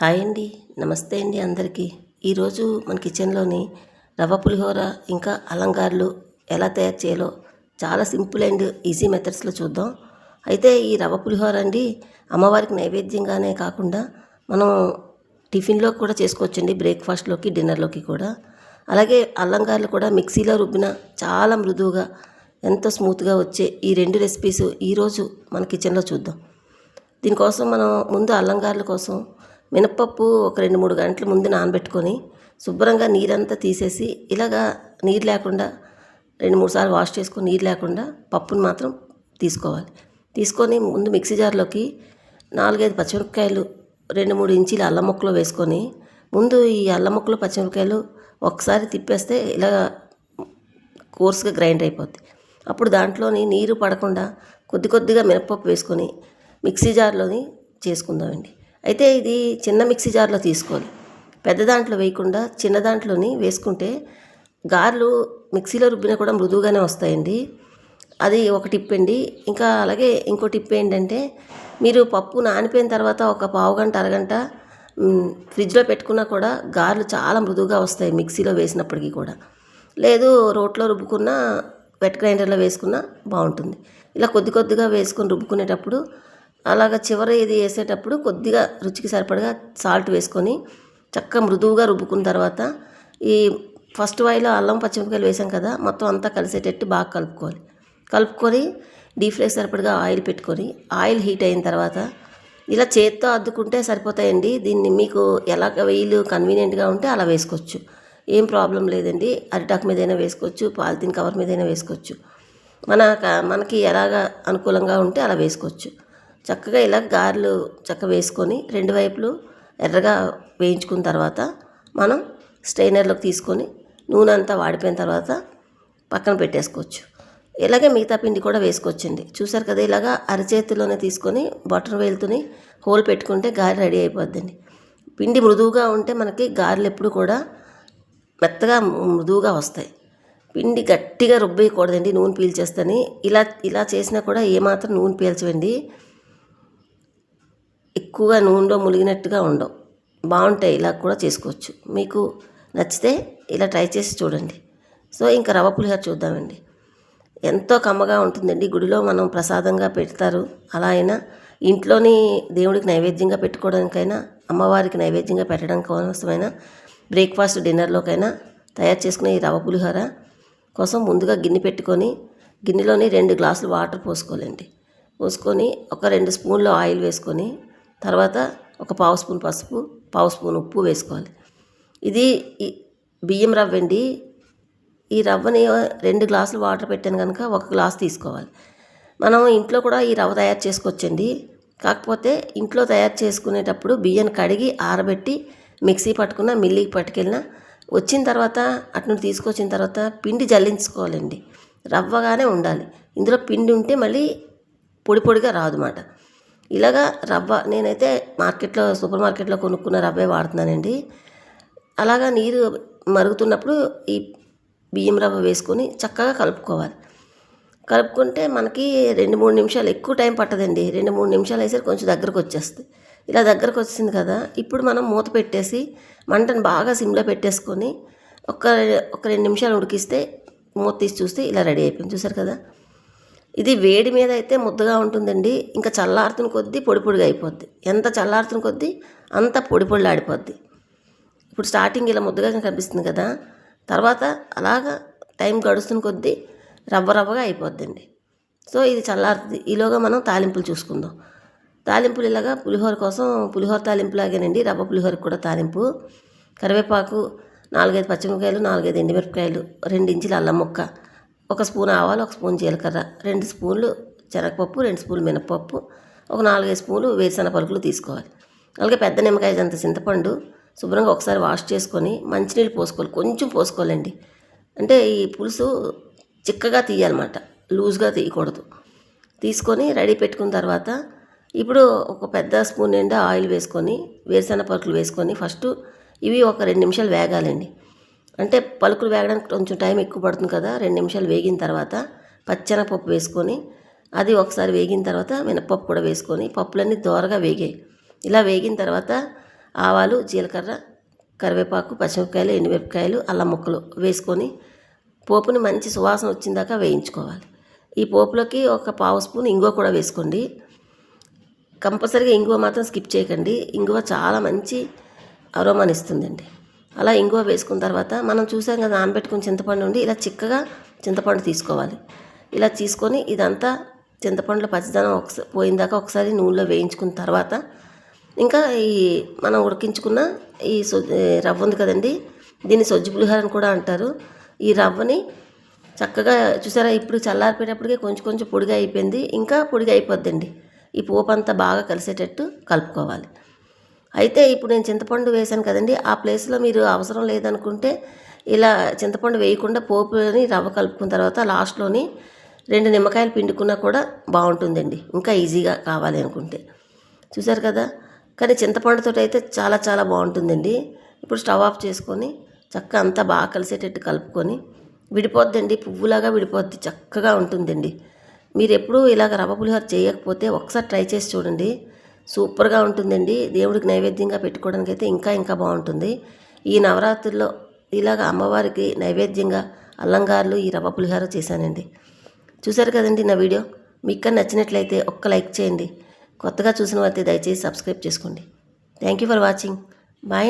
Hi అండి. నమస్తే అండి అందరికీ. ఈరోజు మన కిచెన్లోని రవ్వ పులిహోర ఇంకా అలంకారాలు ఎలా తయారు చేయాలో చాలా సింపుల్ అండ్ ఈజీ మెథడ్స్లో చూద్దాం. అయితే ఈ రవ్వ పులిహోర అండి అమ్మవారికి నైవేద్యంగానే కాకుండా మనం టిఫిన్లో కూడా చేసుకోవచ్చండి బ్రేక్ఫాస్ట్లోకి డిన్నర్లోకి కూడా. అలాగే అల్లంగారులు కూడా మిక్సీలో రుబ్బిన చాలా మృదువుగా ఎంతో స్మూత్గా వచ్చే ఈ రెండు రెసిపీస్ ఈరోజు మన కిచెన్లో చూద్దాం. దీనికోసం మనం ముందు అల్లంగారుల కోసం మినప్పప్పు ఒక రెండు మూడు గంటల ముందు నానబెట్టుకొని శుభ్రంగా నీరంతా తీసేసి ఇలాగా నీరు లేకుండా రెండు మూడు సార్లు వాష్ చేసుకొని నీరు లేకుండా పప్పును మాత్రం తీసుకోవాలి. తీసుకొని ముందు మిక్సీ జార్లోకి నాలుగైదు పచ్చిమిరపకాయలు రెండు మూడు ఇంచీల అల్లం ముక్కలు వేసుకొని ముందు ఈ అల్లం ముక్కలు పచ్చిమిరపకాయలు ఒకసారి తిప్పేస్తే ఇలా కోర్స్గా గ్రైండ్ అయిపోద్ది. అప్పుడు దాంట్లోని నీరు పడకుండా కొద్ది కొద్దిగా మినపప్పు వేసుకొని మిక్సీ జార్లోని చేసుకుందామండి. అయితే ఇది చిన్న మిక్సీ జార్లో తీసుకోవాలి. పెద్ద దాంట్లో వేయకుండా చిన్న దాంట్లోని వేసుకుంటే గారెలు మిక్సీలో రుబ్బినా కూడా మృదువుగానే వస్తాయండి. అది ఒక టిప్ అండి. ఇంకా అలాగే ఇంకో టిప్ ఏంటంటే మీరు పప్పు నానిపోయిన తర్వాత ఒక పావు గంట అరగంట ఫ్రిడ్జ్లో పెట్టుకున్నా కూడా గారెలు చాలా మృదువుగా వస్తాయి మిక్సీలో వేసినప్పటికీ కూడా. లేదు రోట్లో రుబ్బుకున్న వెట్ గ్రైండర్లో వేసుకున్నా బాగుంటుంది. ఇలా కొద్ది కొద్దిగా వేసుకొని రుబ్బుకునేటప్పుడు అలాగ చివర ఇది వేసేటప్పుడు కొద్దిగా రుచికి సరిపడగా సాల్ట్ వేసుకొని చక్కగా మృదువుగా రుబ్బుకున్న తర్వాత ఈ ఫస్ట్ వాయిలో అల్లం పచ్చిమిరపకాయలు వేసాం కదా మొత్తం అంతా కలిసేటట్టు బాగా కలుపుకోవాలి. కలుపుకొని డీప్ ఫ్రై సరిపడగా ఆయిల్ పెట్టుకొని ఆయిల్ హీట్ అయిన తర్వాత ఇలా చేత్తో అద్దుకుంటే సరిపోతాయండి. దీన్ని మీకు ఎలా వీలు కన్వీనియంట్గా ఉంటే అలా వేసుకోవచ్చు. ఏం ప్రాబ్లం లేదండి. అరిటాకు మీదైనా వేసుకోవచ్చు పాలిథిన్ కవర్ మీదైనా వేసుకోవచ్చు. మన మనకి ఎలాగ అనుకూలంగా ఉంటే అలా వేసుకోవచ్చు. చక్కగా ఇలా గారెలు చక్కగా వేసుకొని రెండు వైపులు ఎర్రగా వేయించుకున్న తర్వాత మనం స్ట్రైనర్లోకి తీసుకొని నూనె అంతా వాడిపోయిన తర్వాత పక్కన పెట్టేసుకోవచ్చు. ఇలాగే మిగతా పిండి కూడా వేసుకోవచ్చండి. చూసారు కదా ఇలాగా అరచేతిలోనే తీసుకొని బటర్ వేలుతోని హోల్ పెట్టుకుంటే గారె రెడీ అయిపోద్దండి. పిండి మృదువుగా ఉంటే మనకి గారెలు ఎప్పుడు కూడా మెత్తగా మృదువుగా వస్తాయి. పిండి గట్టిగా రుబ్బేయకూడదండి నూనె పీల్చేస్తని. ఇలా ఇలా చేసినా కూడా ఏమాత్రం నూనె పీల్చవండి. ఎక్కువగా నూనెలో ములిగినట్టుగా ఉండవు. బాగుంటాయి ఇలా కూడా చేసుకోవచ్చు. మీకు నచ్చితే ఇలా ట్రై చేసి చూడండి. సో ఇంకా రవ్వ పులిహోర చూద్దామండి. ఎంతో కమ్మగా ఉంటుందండి. గుడిలో మనం ప్రసాదంగా పెడతారు. అలా అయినా ఇంట్లోని దేవుడికి నైవేద్యంగా పెట్టుకోవడానికైనా అమ్మవారికి నైవేద్యంగా పెట్టడం కోసమైనా బ్రేక్ఫాస్ట్ డిన్నర్లోకైనా తయారు చేసుకునే ఈ రవ్వ పులిహోర కోసం ముందుగా గిన్నె పెట్టుకొని గిన్నెలోని రెండు గ్లాసులు వాటర్ పోసుకోవాలండి. పోసుకొని ఒక రెండు స్పూన్లు ఆయిల్ వేసుకొని తర్వాత ఒక పావు స్పూన్ పసుపు పావు స్పూన్ ఉప్పు వేసుకోవాలి. ఇది బియ్యం రవ్వ అండి. ఈ రవ్వని రెండు గ్లాసులు వాటర్ పెట్టాను కనుక ఒక గ్లాస్ తీసుకోవాలి. మనం ఇంట్లో కూడా ఈ రవ్వ తయారు చేసుకోవచ్చండి. కాకపోతే ఇంట్లో తయారు చేసుకునేటప్పుడు బియ్యం కడిగి ఆరబెట్టి మిక్సీ పట్టుకున్న మిల్లికి పట్టుకెళ్ళిన వచ్చిన తర్వాత అటు తీసుకొచ్చిన తర్వాత పిండి జల్లించుకోవాలండి. రవ్వగానే ఉండాలి. ఇందులో పిండి ఉంటే మళ్ళీ పొడి పొడిగా రాదు మాట ఇలాగా రవ్వ నేనైతే మార్కెట్లో సూపర్ మార్కెట్లో కొనుక్కున్న రవ్వే వాడుతున్నానండి. అలాగా నీరు మరుగుతున్నప్పుడు ఈ బియ్యం రవ్వ వేసుకొని చక్కగా కలుపుకోవాలి. కలుపుకుంటే మనకి రెండు మూడు నిమిషాలు ఎక్కువ టైం పట్టదండి. రెండు మూడు నిమిషాలు వేసరికి కొంచెం దగ్గరకు వచ్చేస్తుంది. ఇలా దగ్గరకు వచ్చింది కదా ఇప్పుడు మనం మూత పెట్టేసి మంటను బాగా సిమ్లో పెట్టేసుకొని ఒక ఒక రెండు నిమిషాలు ఉడికిస్తే మూత తీసి చూస్తే ఇలా రెడీ అయిపోయింది. చూసారు కదా? ఇది వేడి మీద అయితే ముద్దగా ఉంటుందండి. ఇంకా చల్లారుతున్న కొద్దీ పొడి పొడిగా అయిపోద్ది. ఎంత చల్లారుతున్న కొద్దీ అంత పొడి పొడిలాడిపోద్ది ఇప్పుడు స్టార్టింగ్ ఇలా ముద్దగా కనిపిస్తుంది కదా. తర్వాత అలాగా టైం గడుస్తున్న కొద్దీ రవ్వ రవ్వగా అయిపోద్దండి. సో ఇది చల్లారుతుంది. ఈలోగా మనం తాలింపులు చూసుకుందాం. తాలింపులు ఇలాగా పులిహోర కోసం పులిహోర తాలింపులాగేనండి రవ్వ పులిహోరకు కూడా తాలింపు. కరివేపాకు నాలుగైదు పచ్చిమిరపకాయలు నాలుగైదు ఎండుమిరపకాయలు రెండు ఇంచుల అల్లం ముక్క. ఒక స్పూన్ ఆవాలు ఒక స్పూన్ జీలకర్ర రెండు స్పూన్లు శనగపప్పు రెండు స్పూన్లు మినపప్పు ఒక నాలుగైదు స్పూన్లు వేరుశనగ పలుకులు తీసుకోవాలి. అలాగే పెద్ద నిమ్మకాయ జంత చింతపండు శుభ్రంగా ఒకసారి వాష్ చేసుకొని మంచినీళ్ళు పోసుకోవాలి. కొంచెం పోసుకోవాలండి. అంటే ఈ పులుసు చిక్కగా తీయాలన్నమాట. లూజ్గా తీయకూడదు. తీసుకొని రెడీ పెట్టుకున్న తర్వాత ఇప్పుడు ఒక పెద్ద స్పూన్ నిండా ఆయిల్ వేసుకొని వేరుశనగ పలుకులు వేసుకొని ఫస్ట్ ఇవి ఒక రెండు నిమిషాలు వేగాలండి. అంటే పలుకులు వేగడానికి కొంచెం టైం ఎక్కువ పడుతుంది కదా రెండు నిమిషాలు వేగిన తర్వాత పచ్చెనగపప్పు వేసుకొని అది ఒకసారి వేగిన తర్వాత మినపప్పు కూడా వేసుకొని పప్పులన్నీ దోరగా వేగాయి. ఇలా వేగిన తర్వాత ఆవాలు జీలకర్ర కరివేపాకు పచ్చిమిరపకాయలు ఎండుమిరపకాయలు అల్లం ముక్కలు వేసుకొని పోపుని మంచి సువాసన వచ్చిందాకా వేయించుకోవాలి. ఈ పోపులోకి ఒక పావు స్పూన్ ఇంగువ కూడా వేసుకోండి. కంపల్సరీగా ఇంగువ మాత్రం స్కిప్ చేయకండి. ఇంగువ చాలా మంచి అరోమాని ఇస్తుందండి. అలా ఇంగువ వేసుకున్న తర్వాత మనం చూసాం కదా నానబెట్టుకుని చింతపండు ఉండి ఇలా చిక్కగా చింతపండు తీసుకోవాలి. ఇలా తీసుకొని ఇదంతా చింతపండులో పచ్చదనం ఒకసారి పోయిందాక ఒకసారి నూనెలో వేయించుకున్న తర్వాత ఇంకా ఈ మనం ఉడికించుకున్న ఈ రవ్వ ఉంది కదండి దీన్ని సొజ్జు పులిహోర అని కూడా అంటారు. ఈ రవ్వని చక్కగా చూసారా ఇప్పుడు చల్లారిపోయేటప్పటికే కొంచెం కొంచెం పొడిగా అయిపోయింది. ఇంకా పొడిగా అయిపోద్దండి. ఈ పోపు అంతా బాగా కలిసేటట్టు కలుపుకోవాలి. అయితే ఇప్పుడు నేను చింతపండు వేశాను కదండి ఆ ప్లేస్లో మీరు అవసరం లేదనుకుంటే ఇలా చింతపండు వేయకుండా పోపుని రవ్వ కలుపుకున్న తర్వాత లాస్ట్లోని రెండు నిమ్మకాయలు పిండుకున్నా కూడా బాగుంటుందండి ఇంకా ఈజీగా కావాలి అనుకుంటే. చూసారు కదా? కానీ చింతపండుతో అయితే చాలా చాలా బాగుంటుందండి. ఇప్పుడు స్టవ్ ఆఫ్ చేసుకొని చక్క అంతా బాగా కలిసేటట్టు కలుపుకొని విడిపోద్దండి పువ్వులాగా విడిపోద్ది చక్కగా ఉంటుందండి. మీరు ఎప్పుడూ ఇలాగ రవ్వ పులిహోర చేయకపోతే ఒకసారి ట్రై చేసి చూడండి. సూపర్గా ఉంటుందండి. దేవుడికి నైవేద్యంగా పెట్టుకోవడానికి అయితే ఇంకా ఇంకా బాగుంటుంది. ఈ నవరాత్రుల్లో ఇలాగ అమ్మవారికి నైవేద్యంగా అల్లంగారులు ఈ రవ్వ పులిహోర చేశానండి. చూశారు కదండి నా వీడియో? మీకు నచ్చినట్లయితే ఒక్క లైక్ చేయండి. కొత్తగా చూసిన వారైతే దయచేసి సబ్స్క్రైబ్ చేసుకోండి. Thank you for watching. Bye.